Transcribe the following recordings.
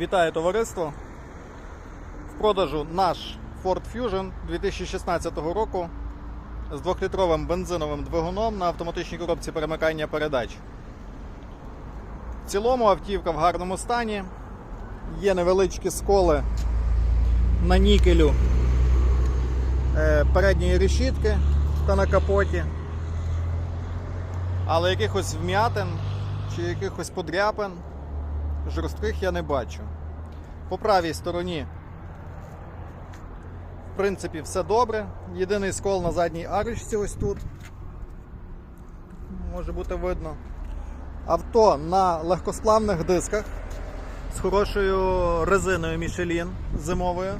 Вітаю товариство. В продажу наш Ford Fusion 2016 року з 2-літровим бензиновим двигуном на автоматичній коробці перемикання передач. В цілому автівка в гарному стані. Є невеличкі сколи на нікелю е, передньої решітки та на капоті. Але якихось вм'ятин чи якихось подряпин жорстких я не бачу. По правій стороні, в принципі, все добре. Єдиний скол на задній арочці ось тут. Може бути видно. Авто на легкосплавних дисках з хорошою резиною Michelin зимовою.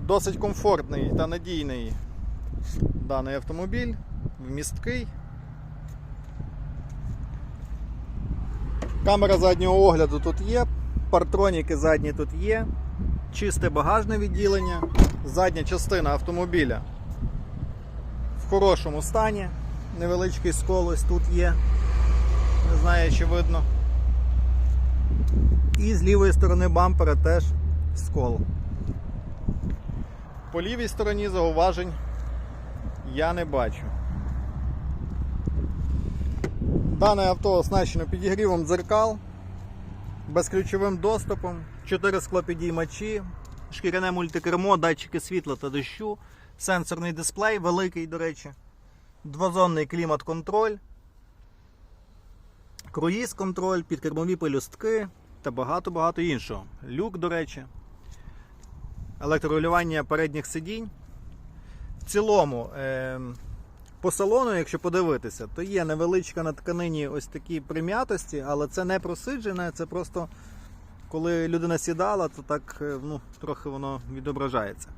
Досить комфортний та надійний даний автомобіль, вмісткий. Камера заднього огляду тут є, партроніки задні тут є, чисте багажне відділення, задня частина автомобіля в хорошому стані. Невеличкий скол ось тут є. Не знаю, чи видно. І з лівої сторони бампера теж скол. По лівій стороні зауважень я не бачу. Дане авто оснащено підігрівом дзеркал, безключовим доступом, 4 склопідіймачі, шкіряне мультикермо, датчики світла та дощу, сенсорний дисплей, великий, до речі, двозонний клімат-контроль, круїз-контроль, підкермові пелюстки та багато-багато іншого. Люк, до речі, електрорегулювання передніх сидінь. В цілому. Е- по салону, якщо подивитися, то є невеличка на тканині ось такі прим'ятості, але це не просиджене, це просто коли людина сідала, то так е, ну, трохи воно відображається.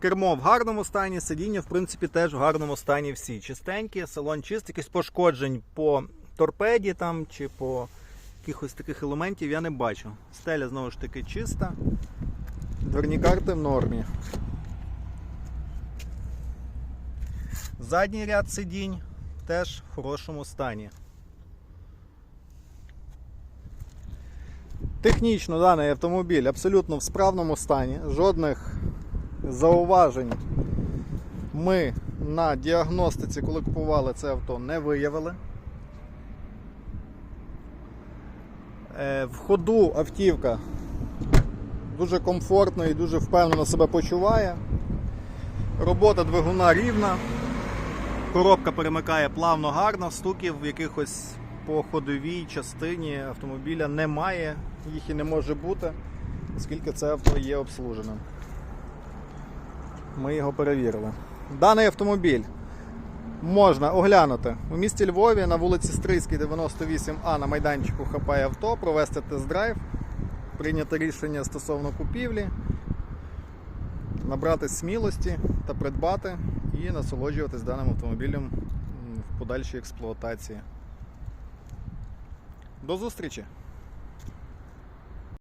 Кермо в гарному стані, сидіння, в принципі, теж в гарному стані всі. Чистенькі, салон чистий, якихось пошкоджень по торпеді там чи по якихось таких елементів я не бачу. Стеля знову ж таки чиста. Дверні карти в нормі. Задній ряд сидінь теж в хорошому стані. Технічно даний автомобіль абсолютно в справному стані. Жодних зауважень ми на діагностиці, коли купували це авто, не виявили. Е, В ходу автівка дуже комфортно і дуже впевнено себе почуває. Робота двигуна рівна. Коробка перемикає плавно гарно, стуків в якихось по ходовій частині автомобіля немає, їх і не може бути, оскільки це авто є обслуженим. Ми його перевірили. Даний автомобіль можна оглянути у місті Львові на вулиці Стрийській, 98А на майданчику хапає авто, провести тест-драйв, прийняти рішення стосовно купівлі, набрати смілості та придбати і насолоджуватись даним автомобілем в подальшій експлуатації. До зустрічі!